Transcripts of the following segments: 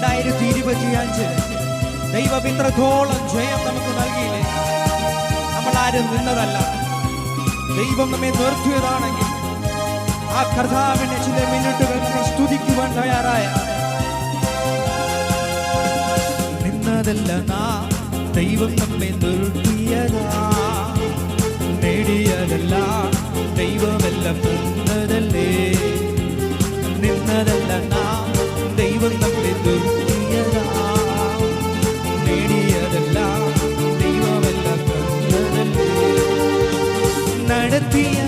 രണ്ടായിരത്തി ഇരുപത്തിയഞ്ച് ദൈവം ഇത്രത്തോളം ജയം നമുക്ക് നൽകിയില്ലേ? നമ്മൾ ആരും നിന്നതല്ല. ദൈവം നമ്മെ നിർത്തിയതാണെങ്കിൽ ആ കർത്താവിനെ ചില മിനിറ്റുകൾ നമ്മെ സ്തുതിക്കുവാൻ തയ്യാറായ നിന്നതല്ല നാ. ദൈവം നമ്മെ നിർത്തിയതാ. നേടിയതല്ല. ദൈവമെല്ലാം നിന്നതല്ലേ? നിന്നതല്ല be.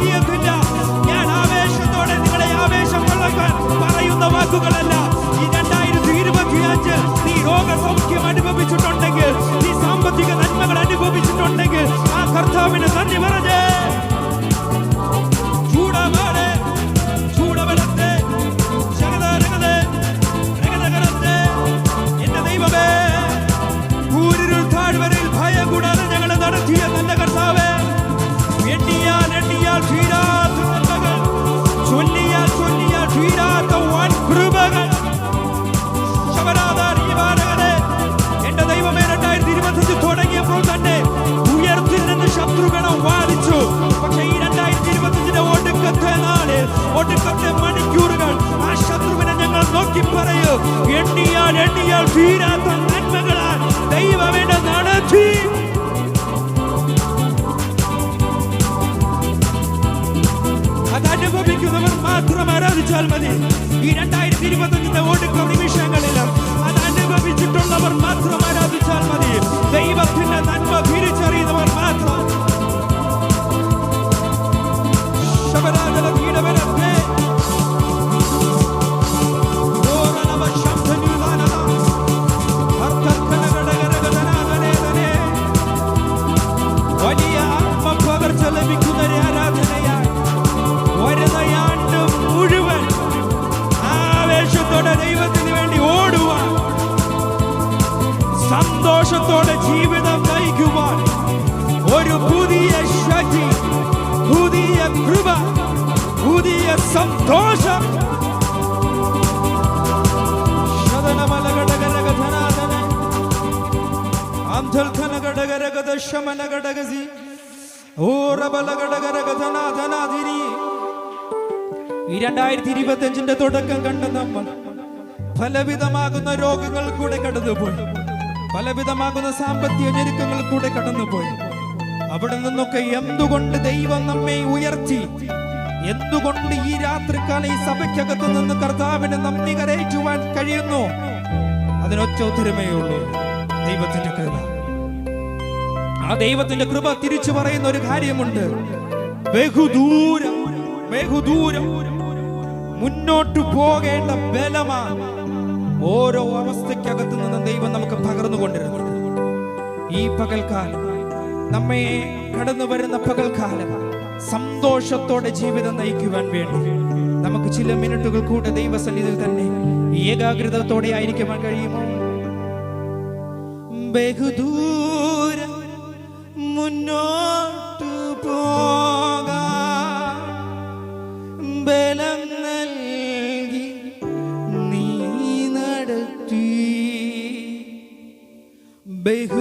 കഴിയത്തില്ല ഞാൻ ആവേശത്തോടെ നിങ്ങളെ ആവേശം കൊള്ളക്കാൻ പറയുന്ന വാക്കുകളല്ല. ഈ രണ്ടായിരത്തി ഇരുപത്തിയഞ്ച് നീ രോഗസൗഖ്യം അനുഭവിച്ചിട്ടുണ്ടെങ്കിൽ നീ സാമ്പത്തിക നന്മകൾ അനുഭവിച്ചിട്ടുണ്ടെങ്കിൽ ആ കർത്താവിന് നന്ദി പറഞ്ഞ പറയൂ എണ്ണിയാൽ എണ്ണിയാൽ തീരാത്ത നന്മകളാൽ ദൈവമേനെ നടത്തി. അത് അനുഭവിക്കുന്നവർ മാത്രം ആരാധിച്ചാൽ മതി. ഈ രണ്ടായിരത്തി ഇരുപത്തഞ്ചിന്റെ ഒടുക്കം നിമിഷങ്ങളിൽ സന്തോഷത്തോടെ ജീവിതം നയിക്കുവാൻ ഒരു പുതിയ ശക്തി പുതിയ കൃപ പുതിയ സന്തോഷം. രണ്ടായിരത്തി ഇരുപത്തി അഞ്ചിന്റെ തുടക്കം കണ്ട നമ്മൾ ഫലവിധമാകുന്ന രോഗങ്ങൾ കൂടെ കടന്നുപോയി. പലവിധമാകുന്ന സാമ്പത്തിക ഞെരുക്കങ്ങൾ കൂടെ കടന്നുപോയി. അവിടെ നിന്നൊക്കെ എന്തുകൊണ്ട് ദൈവം നമ്മെ ഉയർത്തി? എന്തുകൊണ്ട് ഈ രാത്രിക്കാലം ഈ സഭയ്ക്കകത്ത് നിന്ന് കർത്താവിനെ നന്ദി കരയറ്റുവാൻ കഴിയുന്നു? അതിനൊറ്റ ഉത്തരമേ ഉള്ളൂ. ദൈവത്തിന്റെ കൃപ. ആ ദൈവത്തിന്റെ കൃപ തിരിച്ചു പറയുന്ന ഒരു കാര്യമുണ്ട്. ബഹുദൂരം ബഹുദൂരം മുന്നോട്ട് പോകേണ്ട ബലമാ ഓരോ അവസ്ഥയ്ക്കകത്ത് നിന്ന് ദൈവം നമുക്ക് പകർന്നുകൊണ്ടിരുന്നു ഈ പകൽക്കാലം നമ്മെ കടന്നു വരുന്ന പകൽക്കാലം സന്തോഷത്തോടെ ജീവിതം നയിക്കുവാൻ വേണ്ടി നമുക്ക് ചില മിനിറ്റുകൾ കൂടെ ദൈവസന്നിധിയിൽ തന്നെ ഏകാഗ്രതത്തോടെ ആയിരിക്കുവാൻ കഴിയുമോ? ബഹുദൂരം മുന്നോട്ട് 被。